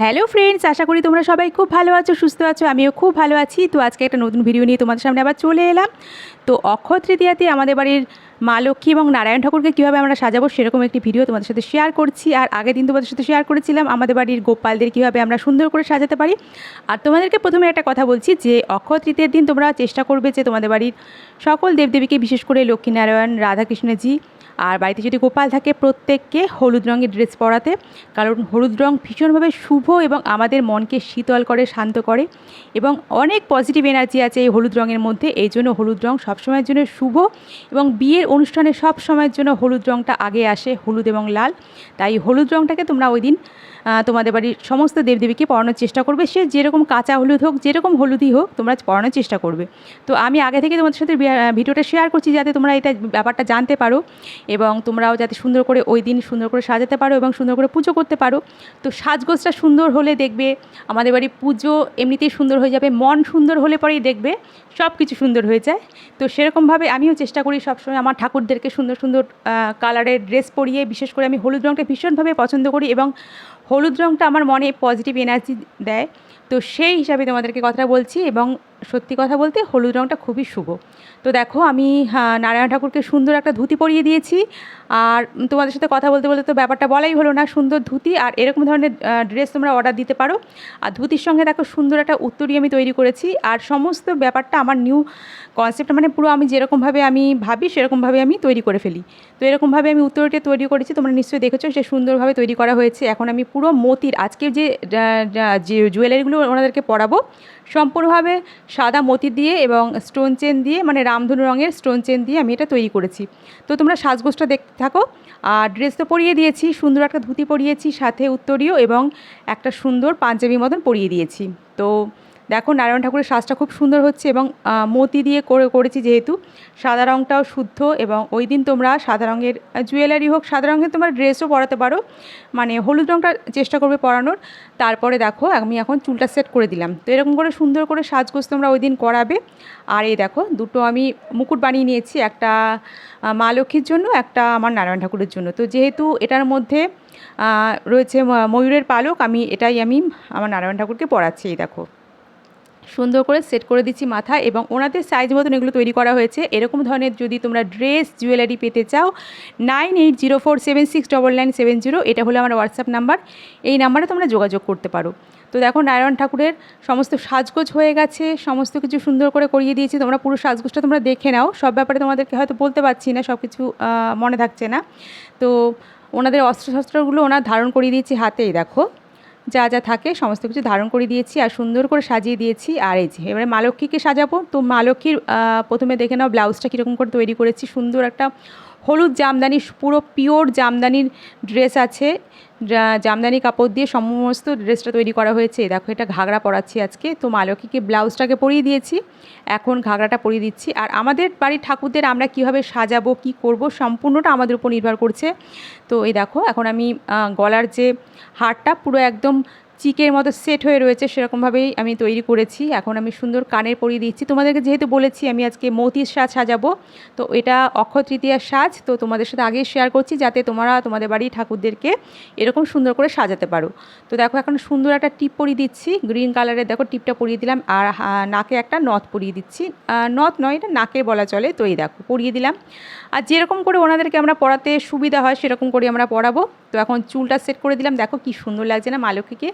Hello friends আশা করি তোমরা সবাই খুব ভালো আছো, সুস্থ আছো, আমিও খুব ভালো আছি। তো আজকে একটা নতুন ভিডিও নিয়ে তোমাদের সামনে আবার চলে এলাম। তো অক্ষয় তৃতীয়াতে আমাদের বাড়ির মা লক্ষ্মী এবং নারায়ণ ঠাকুরকে কীভাবে আমরা সাজাবো সেরকম একটি ভিডিও তোমাদের সাথে শেয়ার করছি। আর আগের দিন তোমাদের সাথে শেয়ার করেছিলাম, আমাদের বাড়ির গোপালদের কীভাবে আমরা সুন্দর করে সাজাতে পারি। আর তোমাদেরকে প্রথমে একটা কথা বলছি যে, অক্ষয় তৃতীয়ার দিন তোমরা চেষ্টা করবে যে তোমাদের বাড়ির সকল দেবদেবীকে, বিশেষ করে লক্ষ্মীনারায়ণ, রাধাকৃষ্ণজি আর বাড়িতে যদি গোপাল থাকে প্রত্যেককে হলুদ রঙের ড্রেস পরাতে। কারণ হলুদ রং ভীষণভাবে শুভ এবং আমাদের মনকে শীতল করে, শান্ত করে এবং অনেক পজিটিভ এনার্জি আছে এই হলুদ রঙের মধ্যে। এই জন্য হলুদ রং সবসময়ের জন্য শুভ এবং বিয়ের অনুষ্ঠানে সব সময়ের জন্য হলুদ রঙটা আগে আসে, হলুদ এবং লাল। তাই হলুদ রঙটাকে তোমরা ওই দিন তোমাদের বাড়ির সমস্ত দেবদেবীকে পড়ানোর চেষ্টা করবে। সে যেরকম কাঁচা হলুদ হোক, যেরকম হলুদই হোক, তোমরা পড়ানোর চেষ্টা করবে। তো আমি আগে থেকে তোমাদের সাথে ভিডিওটা শেয়ার করছি যাতে তোমরা এটা ব্যাপারটা জানতে পারো এবং তোমরাও যাতে সুন্দর করে ওই দিন সুন্দর করে সাজাতে পারো এবং সুন্দর করে পুজো করতে পারো। তো সাজগোজটা সুন্দর হলে দেখবে আমাদের বাড়ি পুজো এমনিতেই সুন্দর হয়ে যাবে, মন সুন্দর হলে পরেই দেখবে সব কিছু সুন্দর হয়ে যায়। তো সেরকমভাবে আমিও চেষ্টা করি সবসময় আমার ঠাকুরদেরকে সুন্দর সুন্দর কালারের ড্রেস পরিয়ে, বিশেষ করে আমি হলুদ রঙটা ভীষণভাবে পছন্দ করি এবং হলুদ রঙটা আমার মনে পজিটিভ এনার্জি দেয়। তো সেই হিসাবে তোমাদেরকে কথা বলছি এবং সত্যি কথা বলতে হলুদ রঙটা খুবই শুভ। তো দেখো আমি নারায়ণ ঠাকুরকে সুন্দর একটা ধুতি পরিয়ে দিয়েছি। আর তোমাদের সাথে কথা বলতে বলতে তো ব্যাপারটা বলাই হলো না, সুন্দর ধুতি আর এরকম ধরনের ড্রেস তোমরা অর্ডার দিতে পারো। আর ধুতির সঙ্গে দেখো সুন্দর একটা উত্তরী আমি তৈরি করেছি। আর সমস্ত ব্যাপারটা আমার নিউ কনসেপ্ট মানে পুরো আমি যেরকমভাবে আমি ভাবি, সেরকমভাবে আমি তৈরি করে ফেলি। তো এরকমভাবে আমি উত্তরীটা তৈরি করেছি, তোমরা নিশ্চয়ই দেখেছ সে সুন্দরভাবে তৈরি করা হয়েছে। এখন আমি পুরো মতির আজকে যে জুয়েলারিগুলো ওনাদেরকে পরাবো, সম্পূর্ণভাবে সাদা মতি দিয়ে এবং স্টোন চেন দিয়ে মানে রামধনু রঙের স্টোন চেন দিয়ে আমি এটা তৈরি করেছি। তো তোমরা সাজগোজটা দেখতে থাকো। আর ড্রেস তো পরিয়ে দিয়েছি, সুন্দর একটা ধুতি পরিয়েছি, সাথে উত্তরীয় এবং একটা সুন্দর পাঞ্জাবি মতন পরিয়ে দিয়েছি। তো দেখো নারায়ণ ঠাকুরের সাজটা খুব সুন্দর হচ্ছে এবং মতি দিয়ে করে, করেছি যেহেতু। সাদা রঙটাও শুদ্ধ এবং ওই দিন তোমরা সাদা রঙের জুয়েলারি হোক, সাদা রঙের তোমরা ড্রেসও পরাতে পারো। মানে হলুদ রঙটা চেষ্টা করবে পরানোর। তারপরে দেখো, আমি এখন চুলটা সেট করে দিলাম। তো এরকম করে সুন্দর করে সাজগোজ তোমরা ওই দিন করাবে। আর এই দেখো, দুটো আমি মুকুট বানিয়ে নিয়েছি। একটা মা লক্ষ্মীর জন্য, একটা আমার নারায়ণ ঠাকুরের জন্য। তো যেহেতু এটার মধ্যে রয়েছে ময়ূরের পালক, আমি এটাই আমি আমার নারায়ণ ঠাকুরকে পরাচ্ছি, এই দেখো। সুন্দর করে সেট করে দিচ্ছি মাথা এবং ওনাদের সাইজ মতন এগুলো তৈরি করা হয়েছে। এরকম ধরনের যদি তোমরা ড্রেস জুয়েলারি পেতে চাও nine eight zero four seven six double nine seven zero এটা হলো আমার হোয়াটসঅ্যাপ নাম্বার এই নাম্বারে তোমরা যোগাযোগ করতে পারো। তো দেখো নারায়ণ ঠাকুরের সমস্ত সাজগোজ হয়ে গেছে, সমস্ত কিছু সুন্দর করে করিয়ে দিয়েছি। তোমরা পুরো সাজগোজটা তোমরা দেখে নাও। সব ব্যাপারে তোমাদেরকে হয়তো বলতে পারছি না সব কিছু মনে থাকছে না। তো ওনাদের অস্ত্রশস্ত্রগুলো ওনার ধারণ করিয়ে দিয়েছি হাতেই, দেখো। যা যা থাকে সমস্ত কিছু ধারণ করে দিয়েছি আর সুন্দর করে সাজিয়ে দিয়েছি। আর এই যে, এবারে মালক্ষীকে সাজাবো। তো মালক্ষীর প্রথমে দেখে নাও ব্লাউজটা কীরকম করে তৈরি করেছি। সুন্দর একটা হলুদ জামদানি, পুরো পিওর জামদানির ড্রেস আছে। জামদানি কাপড় দিয়ে সমস্ত ড্রেসটা তৈরি করা হয়েছে। দেখো, এটা ঘাগরা পরাচ্ছি আজকে। তো মা লক্ষ্মীকে ব্লাউজটাকে পরিয়ে দিয়েছি। এখন ঘাগরাটা পরিয়ে দিচ্ছি। আর আমাদের বাড়ির ঠাকুরদের আমরা কীভাবে সাজাবো, কি করব, সম্পূর্ণটা আমাদের উপর নির্ভর করছে। তো এই দেখো, এখন আমি গলার যে হারটা পুরো একদম চিকের মতো সেট হয়ে রয়েছে, সেরকমভাবেই আমি তৈরি করেছি। এখন আমি সুন্দর কানের পরিয়ে দিচ্ছি। তোমাদেরকে যেহেতু বলেছি, আমি আজকে মতির সাজ সাজাবো। তো এটা অক্ষয় তৃতীয়ার সাজ। তো তোমাদের সাথে আগেই শেয়ার করছি, যাতে তোমরা তোমাদের বাড়ি ঠাকুরদেরকে এরকম সুন্দর করে সাজাতে পারো। তো দেখো, এখন সুন্দর একটা টিপ পরিয়ে দিচ্ছি। গ্রিন কালারের দেখো, টিপটা পরিয়ে দিলাম। আর নাকে একটা নথ পরিয়ে দিচ্ছি। নথ নয়, এটা নাকে বলা চলে। তো এই দেখো, পরিয়ে দিলাম। আর যেরকম করে ওনাদেরকে আমরা পড়াতে সুবিধা হয়, সেরকম করে আমরা পড়াবো। তো এখন চুলটা সেট করে দিলাম। দেখো কি সুন্দর লাগছে না মালকীকে?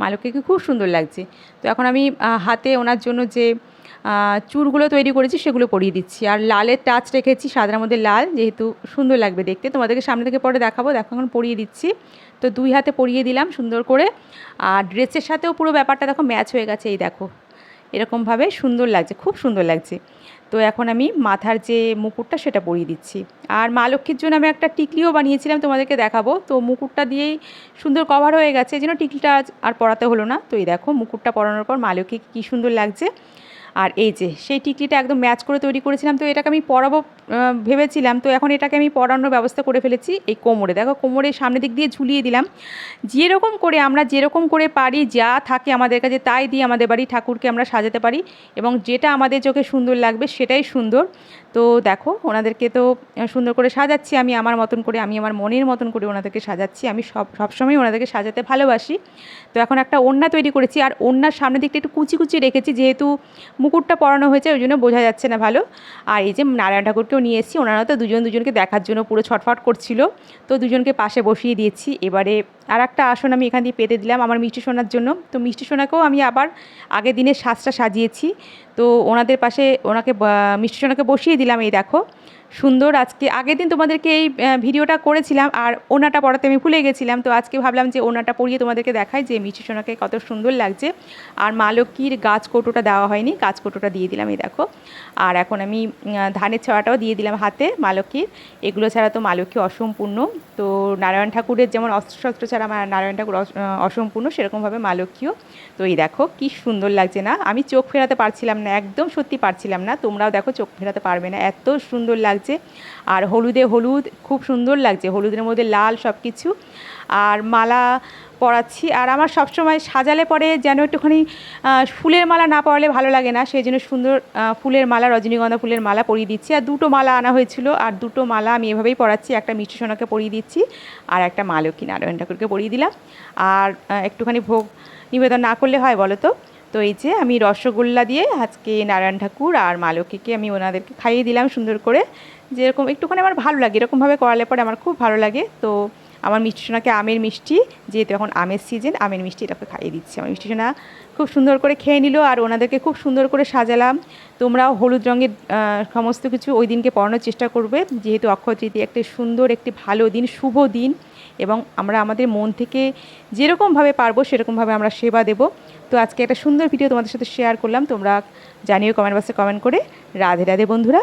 মালকীকে খুব সুন্দর লাগছে। তো এখন আমি হাতে ওনার জন্য যে চুলগুলো তৈরি করেছি সেগুলো পরিয়ে দিচ্ছি। আর লালের টাচ রেখেছি, সাদার মধ্যে লাল, যেহেতু সুন্দর লাগবে দেখতে। তোমাদেরকে সামনে থেকে পরে দেখাবো। দেখো এখন পরিয়ে দিচ্ছি। তো দুই হাতে পরিয়ে দিলাম সুন্দর করে। আর ড্রেসের সাথেও পুরো ব্যাপারটা দেখো ম্যাচ হয়ে গেছে, এই দেখো। এরকমভাবে সুন্দর লাগছে, খুব সুন্দর লাগছে। তো এখন আমি মাথার যে মুকুটটা সেটা পরিয়ে দিচ্ছি। আর মা লক্ষ্মীর জন্য আমি একটা টিকলিও বানিয়েছিলাম, তোমাদেরকে দেখাবো। তো মুকুটটা দিয়েই সুন্দর কভার হয়ে গেছে, যেন টিকলিটা আর পরাতে হলো না। তো এই দেখো মুকুটটা পরানোর পর মা লক্ষ্মীকে কী সুন্দর লাগছে। আর এই যে, সেই টিকলিটা একদম ম্যাচ করে তৈরি করেছিলাম, তো এটাকে আমি পরাবো ভেবেছিলাম, তো এখন এটাকে আমি পরানোর ব্যবস্থা করে ফেলেছি এই কোমরে। দেখো কোমরের সামনের দিক দিয়ে ঝুলিয়ে দিলাম। যেরকম করে আমরা যেরকম করে পারি, যা থাকে আমাদের কাছে, তাই দিয়ে আমাদের বাড়ি ঠাকুরকে আমরা সাজাতে পারি এবং যেটা আমাদের চোখে সুন্দর লাগবে সেটাই সুন্দর। তো দেখো, ওনাদেরকে তো সুন্দর করে সাজাচ্ছি আমি আমার মতন করে, আমি আমার মনের মতন করে ওনাদেরকে সাজাচ্ছি। আমি সব, সবসময় ওনাদেরকে সাজাতে ভালোবাসি। তো এখন একটা ওড়না তৈরি করেছি, আর ওড়নার সামনের দিকটা একটু কুচি কুচি রেখেছি, যেহেতু মুকুটটা পরানো হয়েছে, ওই জন্য বোঝা যাচ্ছে না ভালো। আর এই যে নারায়ণ ঠাকুরকেও নিয়ে এসেছি ওনারা তো দুজন দুজনকে দেখার জন্য পুরো ছটফট করছিল। তো দুজনকে পাশে বসিয়ে দিয়েছি। এবারে আর একটা আসন আমি এখান দিয়ে পেতে দিলাম আমার মিষ্টি সোনার জন্য। তো মিষ্টি সোনাকেও আমি আবার আগের দিনের সাজটা সাজিয়েছি। তো ওনাদের পাশে ওনাকে মিষ্টি সোনাকে বসিয়ে দিলাম, এই দেখো। সুন্দর, আজকে, আগের দিন তোমাদেরকে এই ভিডিওটা করেছিলাম আর ওনাটা পড়াতে আমি ভুলে গেছিলাম, তো আজকে ভাবলাম যে ওনাটা পরিয়ে তোমাদেরকে দেখাই যে মিষ্টি সোনাকে কত সুন্দর লাগছে। আর মা লক্ষ্মীর গাছ কৌটোটা দেওয়া হয়নি, গাছ কৌটোটা দিয়ে দিলাম, এই দেখো। আর এখন আমি ধানের ছড়াটাও দিয়ে দিলাম হাতে মা লক্ষ্মীর। এগুলো ছাড়া তো মা লক্ষ্মী অসম্পূর্ণ। তো নারায়ণ ঠাকুরের যেমন অস্ত্রশস্ত্র ছাড়া আমার নারায়ণ ঠাকুর অস- অসম্পূর্ণ, সেরকমভাবে মা লক্ষ্মীও। তো এই দেখো, কি সুন্দর লাগছে না। আমি চোখ ফেরাতে পারছিলাম না, একদম সত্যি পারছিলাম না। তোমরাও দেখো, চোখ ফেরাতে পারবে না। এত সুন্দর লাগছে। আর হলুদে হলুদ, খুব সুন্দর লাগছে। হলুদের মধ্যে লাল সব কিছু আর মালা পরাচ্ছি। আর আমার সবসময় সাজালে পরে যেন একটুখানি ফুলের মালা না পরালে ভালো লাগে না। সেই জন্য সুন্দর ফুলের মালা, রজনীগন্ধা ফুলের মালা পরিয়ে দিচ্ছি। আর দুটো মালা আনা হয়েছিল। আর দুটো মালা আমি এভাবেই পরাচ্ছি। একটা মিষ্টি সোনাকে পরিয়ে দিচ্ছি। আর একটা মা লক্ষ্মী নারায়ণ ঠাকুরকে পরিয়ে দিলাম। আর একটুখানি ভোগ নিবেদন না করলে হয় বলো তো? তো এই যে আমি রসগোল্লা দিয়ে আজকে নারায়ণ ঠাকুর আর মা লক্ষ্মীকে আমি ওনাদেরকে খাইয়ে দিলাম সুন্দর করে। যেরকম একটুখানি আমার ভালো লাগে, এরকমভাবে করালে পরে আমার খুব ভালো লাগে। তো আমার মিষ্টি সোনাকে আমের মিষ্টি, যেহেতু এখন আমের সিজন আমের মিষ্টি এটাকে খাইয়ে দিচ্ছি। আমার মিষ্টি সোনা খুব সুন্দর করে খেয়ে নিল আর ওনাদেরকে খুব সুন্দর করে সাজালাম। তোমরাও হলুদ রঙের সমস্ত কিছু ওই দিনকে পড়ানোর চেষ্টা করবে। যেহেতু অক্ষয় তৃতীয়া একটি সুন্দর, একটি ভালো দিন, শুভ দিন। এবং আমরা আমাদের মন থেকে যেরকমভাবে পারব সেরকমভাবে আমরা সেবা দেব। তো আজকে একটা সুন্দর ভিডিও তোমাদের সাথে শেয়ার করলাম। তোমরা জানিও কমেন্ট বক্সে কমেন্ট করে। রাধে রাধে বন্ধুরা।